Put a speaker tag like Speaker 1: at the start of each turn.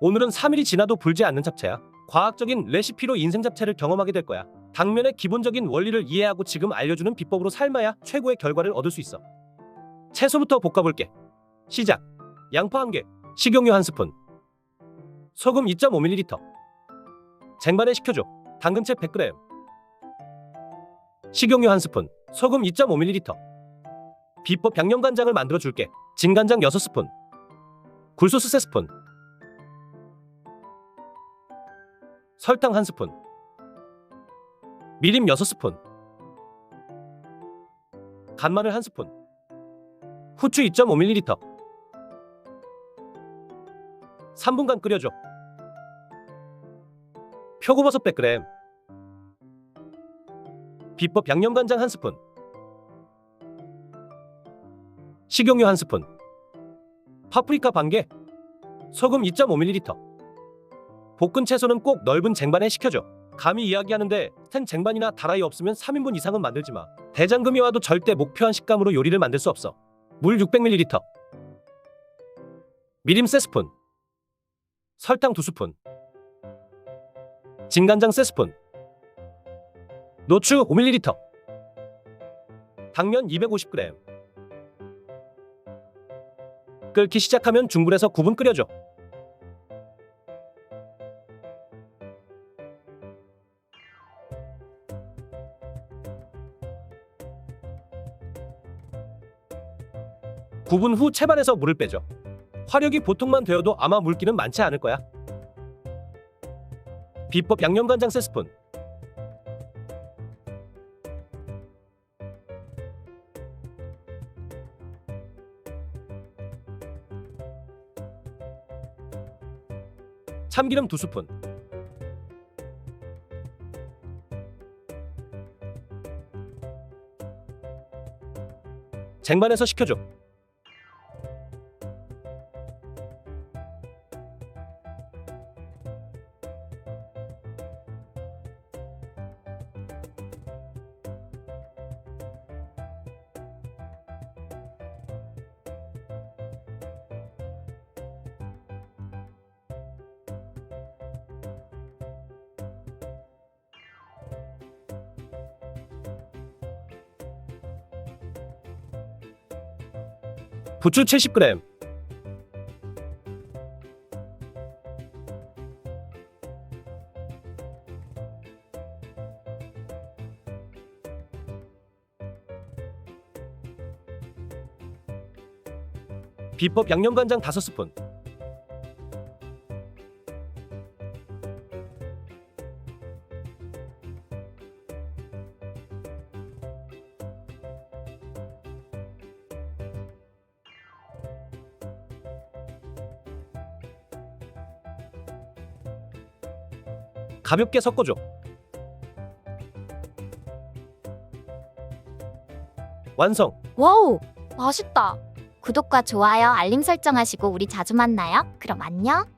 Speaker 1: 오늘은 3일이 지나도 불지 않는 잡채야. 과학적인 레시피로 인생 잡채를 경험하게 될 거야. 당면의 기본적인 원리를 이해하고 지금 알려주는 비법으로 삶아야 최고의 결과를 얻을 수 있어. 채소부터 볶아볼게. 시작. 양파 1개, 식용유 1스푼, 소금 2.5ml, 쟁반에 식혀줘. 당근채 100g, 식용유 1스푼, 소금 2.5ml, 비법 양념간장을 만들어 줄게. 진간장 6스푼, 굴소스 3스푼, 설탕 1스푼, 미림 6스푼, 간마늘 1스푼, 후추 2.5ml, 3분간 끓여줘. 표고버섯 100g, 비법 양념간장 1스푼, 식용유 1스푼, 파프리카 반개, 소금 2.5ml. 볶은 채소는 꼭 넓은 쟁반에 식혀줘. 감히 이야기하는데 스텐 쟁반이나 다라이 없으면 3인분 이상은 만들지 마. 대장금이 와도 절대 목표한 식감으로 요리를 만들 수 없어. 물 600ml. 미림 3스푼. 설탕 2스푼. 진간장 3스푼. 노추 5ml. 당면 250g. 끓기 시작하면 중불에서 9분 끓여줘. 구분 후 채반에서 물을 빼줘. 화력이 보통만 되어도 아마 물기는 많지 않을 거야. 비법 양념간장 3스푼. 참기름 2스푼. 쟁반에서 식혀줘. 부추 70g. 비법 양념간장 5스푼. 가볍게 섞어줘. 완성.
Speaker 2: 와우, 맛있다. 구독과 좋아요, 알림 설정하시고 우리 자주 만나요. 그럼 안녕.